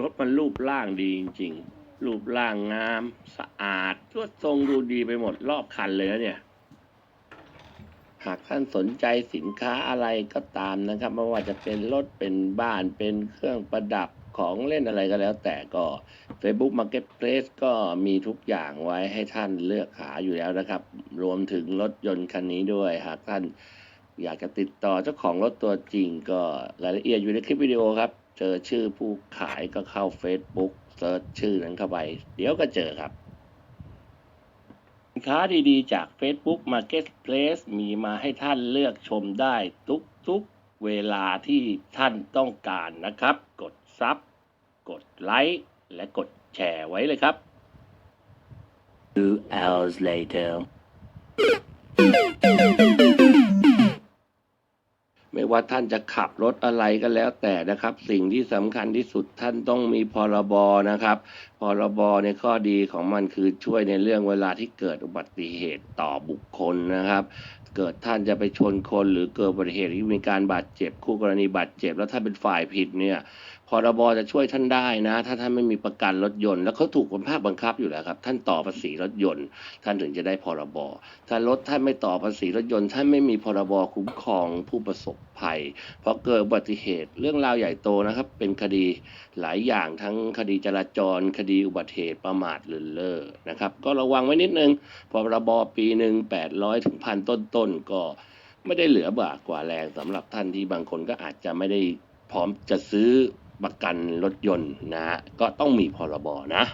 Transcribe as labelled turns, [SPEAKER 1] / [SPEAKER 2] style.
[SPEAKER 1] รถมันรูปร่างดีจริงๆ รูปร่างงาม สะอาดทวดทรงดูดีไปหมดรอบคันเลยนะเนี่ย หากท่านสนใจสินค้าอะไรก็ตามนะครับ ไม่ว่าจะเป็นรถ เป็นบ้าน เป็นเครื่องประดับของเล่นอะไรก็แล้ว แต่ก็ Facebook Marketplace ก็มีทุกอย่างไว้ให้ท่านเลือกหาอยู่แล้วนะครับ รวมถึงรถยนต์คันนี้ด้วย หากท่านอยากจะติดต่อเจ้าของรถตัวจริงก็รายละเอียดอยู่ในคลิปวิดีโอครับ เจอชื่อผู้ขายก็เข้า Facebook เซิร์ชชื่อนั้นเข้าไป เดี๋ยวก็เจอครับ สินค้าดีๆ จาก Facebook Marketplace มีมาให้ท่านเลือกชมได้ทุกๆเวลาที่ท่านต้องการนะครับ กดซับกดไลค์และกดแชร์ไว้เลยครับ
[SPEAKER 2] Two hours later. ่
[SPEAKER 1] ว่าท่านจะขับรถอะไรก็แล้วแต่นะครับ สิ่งที่สำคัญที่สุดท่านต้องมีพรบนะครับพรบในข้อดีของมันคือช่วยในเรื่องเวลาที่เกิดอุบัติเหตุต่อบุคคลนะครับ เกิดท่านจะไปชนคนหรือเกิดอุบัติเหตุที่มีการบาดเจ็บ คู่กรณีบาดเจ็บ แล้วถ้าเป็นฝ่ายผิดเนี่ยพรบจะช่วยท่านได้นะ ถ้าท่านไม่มีประกันรถยนต์ แล้วเขาถูกคนภาคบังคับอยู่แล้วครับ ท่านต่อภาษีรถยนต์ ท่านถึงจะได้พรบถ้ารถท่านไม่ต่อภาษีรถยนต์ ท่านไม่มีพรบคุ้มครองผู้ประสบภัย เพราะเกิดอุบัติเหตุเรื่องราวใหญ่โตนะครับ เป็นคดีหลายอย่างทั้งคดีจราจร คดีอุบัติเหตุประมาทเลินเล่อนะครับ ก็ระวังไว้นิดนึงพอรบอปีหนึ่งแปดร้อยถึงพันต้นๆก็ไม่ได้เหลือบากกว่าแรงสำหรับท่านที่บางคนก็อาจจะไม่ได้พร้อมจะซื้อประกันรถยนต์นะฮะก็ต้องมีพรบนะ